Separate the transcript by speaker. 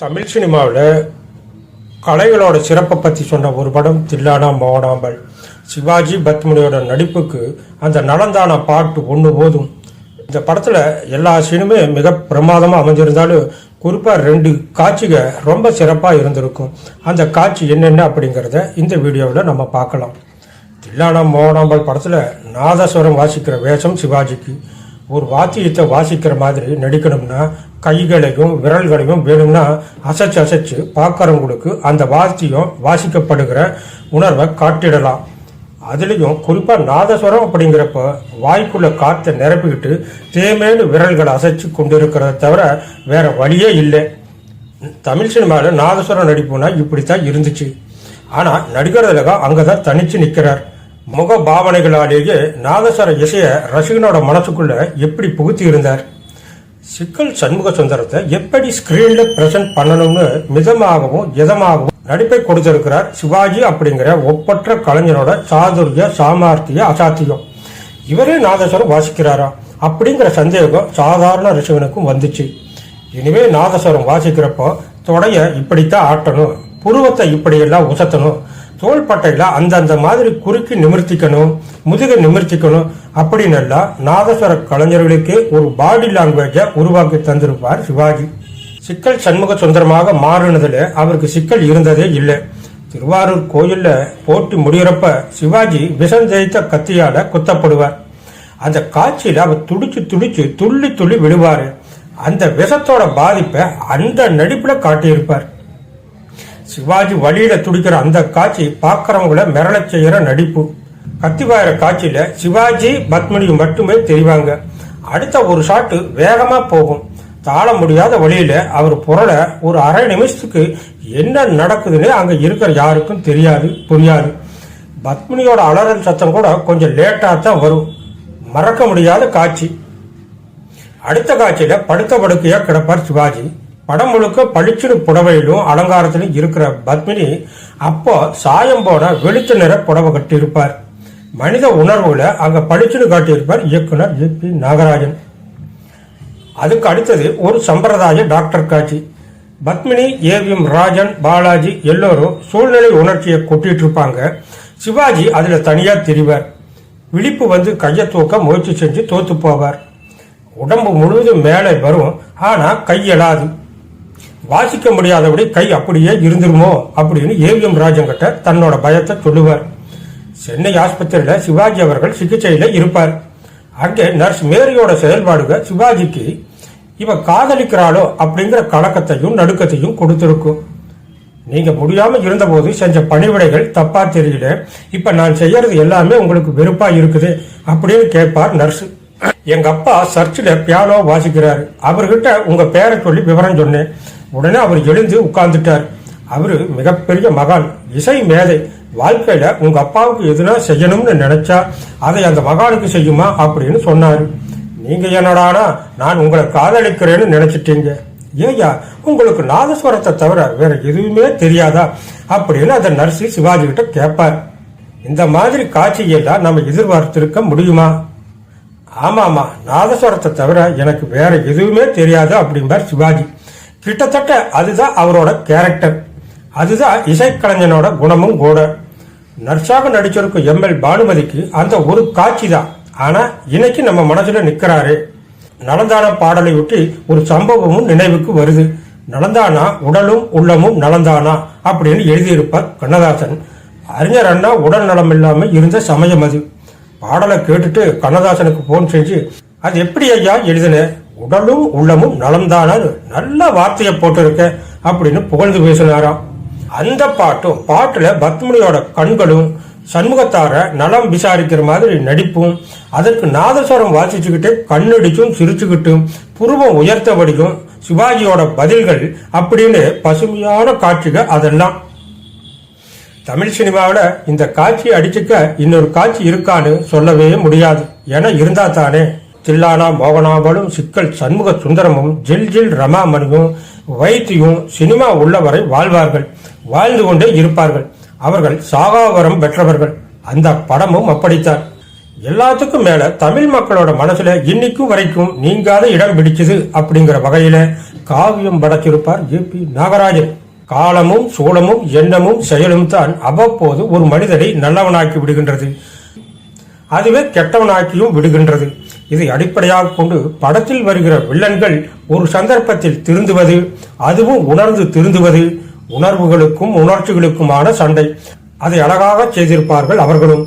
Speaker 1: தமிழ் சினிமாவில் கலைகளோட சிறப்பை பற்றி சொன்ன ஒரு படம் தில்லானா மோகனாம்பல் சிவாஜி பத்மனியோட நடிப்புக்கு அந்த நலந்தான பாட்டு ஒன்று போதும். இந்த படத்தில் எல்லா சீனுமே மிக பிரமாதமாக அமைஞ்சிருந்தாலும் குறிப்பாக ரெண்டு காட்சிக ரொம்ப சிறப்பாக இருந்திருக்கும். அந்த காட்சி என்னென்ன அப்படிங்கிறத இந்த வீடியோவில் நம்ம பார்க்கலாம். தில்லானா மோகனாம்பாள் படத்தில் நாதஸ்வரம் வாசிக்கிற வேஷம் சிவாஜிக்கு. ஒரு வாத்தியத்தை வாசிக்கிற மாதிரி நடிக்கணும்னா கைகளையும் விரல்களையும் வேணும்னா அசைச்சு அசைச்சு பார்க்கறவங்களுக்கு அந்த வாத்தியம் வாசிக்கப்படுகிற உணர்வை காட்டிடலாம். அதுலேயும் குறிப்பாக நாதஸ்வரம் அப்படிங்கிறப்ப வாய்க்குள்ள காற்றை நிரப்பிக்கிட்டு தேமேனு விரல்களை அசைச்சு கொண்டிருக்கிறத தவிர வேற வழியே இல்லை. தமிழ் சினிமாவில் நாதஸ்வரம் நடிப்புனா இப்படித்தான் இருந்துச்சு. ஆனால் நடிகர் திலகம் அங்கே தான் தனித்து நிற்கிறார் முக பாவனைகளாலேயே நாதஸ்வர இசையை ரசிகனோட மனசுக்குள்ள எப்படி புகுத்தி இருந்தார்? சிக்கல் சண்முக சுந்தரத்தை எப்படி ஸ்கிரீன்ல பிரசன்ட் பண்ணணும்னு மிதமாகவும் இதமாகவும் நடிப்பை கொடுத்திருக்கிறார் சிவாஜி அப்படிங்கிற ஒப்பற்ற கலைஞரோட சாதுரிய சாமார்த்திய அசாத்தியம். இவரே நாதஸ்வரம் வாசிக்கிறாரா? அப்படிங்கிற சந்தேகம் சாதாரண ரசிகனுக்கும் வந்துச்சு. இனிமே நாதஸ்வரம் வாசிக்கிறப்போ தொடைய இப்படித்தான் ஆட்டணும் புருவத்தை இப்படியெல்லாம் உசத்தணும் தோள்பட்டையில அந்தந்த மாதிரி குறுக்கி நிமிர்த்திக்கணும் முதுகை நிமிர்த்திக்கணும் அப்படின்னு எல்லாம் நாதஸ்வர கலைஞர்களுக்கு ஒரு பாடி லாங்குவேஜை உருவாக்கி தந்திருப்பார் சிவாஜி. சிக்கல் சண்முக சுந்தரமாக மாறினதுல அவருக்கு சிக்கல் இருந்ததே இல்லை. திருவாரூர் கோயில்ல போட்டி முடிகிறப்ப சிவாஜி விஷம் ஜெயித்த கத்தியால குத்தப்படுவார். அந்த காட்சியில அவர் துடிச்சு துடிச்சு துள்ளி துள்ளி விழுவாரு. அந்த விஷத்தோட பாதிப்பை அந்த நடிப்புல காட்டியிருப்பார். சிவாஜி வழியில துடிக்கிற அந்த காட்சி பார்க்கறவங்கள மிரளச் செய்யற நடிப்பு. கத்திவாயிர காட்சியில சிவாஜி பத்மினியும் மட்டுமே தெரிவாங்க. அடுத்த ஒரு ஷாட்டு வேகமா போகும். தாழ முடியாத வழியில அவர் புரள ஒரு அரை நிமிஷத்துக்கு என்ன நடக்குதுன்னு அங்க இருக்கிற யாருக்கும் தெரியாது புரியாது. பத்மினியோட அலறல் சத்தம் கூட கொஞ்சம் லேட்டா தான் வரும். மறக்க முடியாத காட்சி. அடுத்த காட்சியில படுத்த படுக்கையா கிடப்பார் சிவாஜி. படம் முழுக்க பளிச்சுடு புடவையிலும் அலங்காரத்திலும் இருக்கிற பத்மினி அப்போ சாயம் போன வெளிச்ச நிற புடவை கட்டியிருப்பார். மனித உணர்வுல அங்க பளிச்சுடு காட்டியிருப்பார் இயக்குனர் ஜி பி நாகராஜன். அதுக்கு அடுத்தது ஒரு சம்பிரதாய டாக்டர் காட்சி. பத்மினி ஏவிஎம் ராஜன் பாலாஜி எல்லோரும் சூழ்நிலை உணர்ச்சியை கொட்டிட்டு இருப்பாங்க சிவாஜி அதுல தனியா தெரிவார். விழிப்பு வந்து கையை தூக்க முயற்சி செஞ்சு தோத்து போவார். உடம்பு முழுவதும் மேலே வரும் ஆனா கை வாசிக்க முடியாதபடி கை அப்படியே இருந்துருமோ அப்படின்னு ஏவிஎம் ராஜன் கிட்ட தன்னோட பயத்தை சொல்லுவார். சென்னை ஆஸ்பத்திரியில சிவாஜி அவர்கள் சிகிச்சையில இருப்பார். அங்கே நர்ஸ் மேரியோட செயல்பாடுகள் சிவாஜிக்கு இவ காதலிக்கிறாளோ அப்படிங்கிற கலக்கத்தையும் நடுக்கத்தையும் கொடுத்திருக்கும். நீங்க முடியாம இருந்தபோது செஞ்ச பணிவிடைகள் தப்பா தெரியல. இப்ப நான் செய்யறது எல்லாமே உங்களுக்கு வெறுப்பா இருக்குது அப்படின்னு கேட்பார் நர்ஸ். எங்க அப்பா சர்ச்சில் பியானோ வாசிக்கிறாரு. அவர்கிட்ட உங்க பேரை சொல்லி விவரம் சொன்னேன். உடனே அவர் எழுந்து உட்கார்ந்துட்டார். அவரு மிகப்பெரிய மகான். இசை மேதை. வாழ்க்கையில உங்க அப்பாவுக்கு எதுனா செய்யணும்னு நினைச்சா அதை அந்த மகானுக்கு செய்யுமா அப்படின்னு சொன்னாரு. நீங்க என்னடானா நான் உங்களை காதலிக்கிறேன்னு நினைச்சிட்டீங்க. ஏயா உங்களுக்கு நாதஸ்வரத்தை தவிர வேற எதுவுமே தெரியாதா அப்படின்னு அந்த நர்ஸு சிவாஜி கிட்ட கேட்பார் இந்த மாதிரி காட்சியெல்லாம் நம்ம எதிர்பார்த்திருக்க முடியுமா? ஆமாமா நாதஸ்வரத்தை தவிர எனக்கு வேற எதுவுமே தெரியாது அப்படிம்பார் சிவாஜி. கிட்டத்தட்ட அதுதான் அவரோட கேரக்டர் அதுதான் இசைக்கலைஞனோட குணமும் கூட. நர்ஸாக நடிச்சிருக்கும் எம்எல் பானுமதிக்கு அந்த ஒரு காட்சி தான் ஆனா இன்னைக்கு நம்ம மனசுல நிக்கிறாரு. நலந்தான பாடலை ஒட்டி ஒரு சம்பவமும் நினைவுக்கு வருது. நலந்தானா உடலும் உள்ளமும் நலந்தானா அப்படின்னு எழுதியிருப்பார் கண்ணதாசன். அறிஞர் அண்ணா உடல் நலம் இல்லாமல் இருந்த சமயம் அது. பாடலை கேட்டுட்டு கண்ணதாசனுக்கு போன் செஞ்சு அது எப்படி ஐயா எழுதின? உடலும் உள்ளமும் நலம்தானான்னு நல்ல வார்த்தையை போட்டிருக்க அப்படின்னு புகழ்ந்து பேசினாராம். அந்த பாட்டும் பாட்டுல பத்மினியோட கண்களும் சண்முகத்தார நலம் விசாரிக்கிற மாதிரி நடிப்பும் அதற்கு நாதஸ்வரம் வாசிச்சுக்கிட்டு கண்ணடிச்சும் சிரிச்சுக்கிட்டும் புருவம் உயர்த்தபடியும் சிவாஜியோட பதில்கள் அப்படின்னு பசுமையான காட்சிகள் அதெல்லாம். தமிழ் சினிமாவில் இந்த காட்சியை அடிச்சுக்க இன்னொரு காட்சி இருக்கான்னு சொல்லவே முடியாது. என இருந்தா தானே. தில்லானா மோகனாபலும் சிக்கல் சண்முக சுந்தரமும் ஜில் ஜில் ரமாமணியும் வைத்தியும் சினிமா உள்ளவரை வாழ்வார்கள். வாழ்ந்து கொண்டே இருப்பார்கள். அவர்கள் சாகாவரம் பெற்றவர்கள். அந்த படமும் அப்படித்தான். எல்லாத்துக்கும் மேல தமிழ் மக்களோட மனசுல இன்னைக்கும் வரைக்கும் நீங்காத இடம் பிடிச்சது அப்படிங்கிற வகையில காவியம் படைச்சிருப்பார் ஜே பி நாகராஜன். காலமும் சூளமும் எண்ணமும் செயலும் தான் அவ்வப்போது ஒரு மனிதனை நல்லவனாக்கி விடுகின்றது. அதுவே கெட்டவனாக்கியும் விடுகின்றது. இதை அடிப்படையாக கொண்டு படத்தில் வருகிற வில்லன்கள் ஒரு சந்தர்ப்பத்தில் திருந்துவது அதுவும் உணர்ந்து திருந்துவது உணர்வுகளுக்கும் உணர்ச்சிகளுக்குமான சண்டை. அதை அழகாக செய்திருப்பார்கள் அவர்களும்.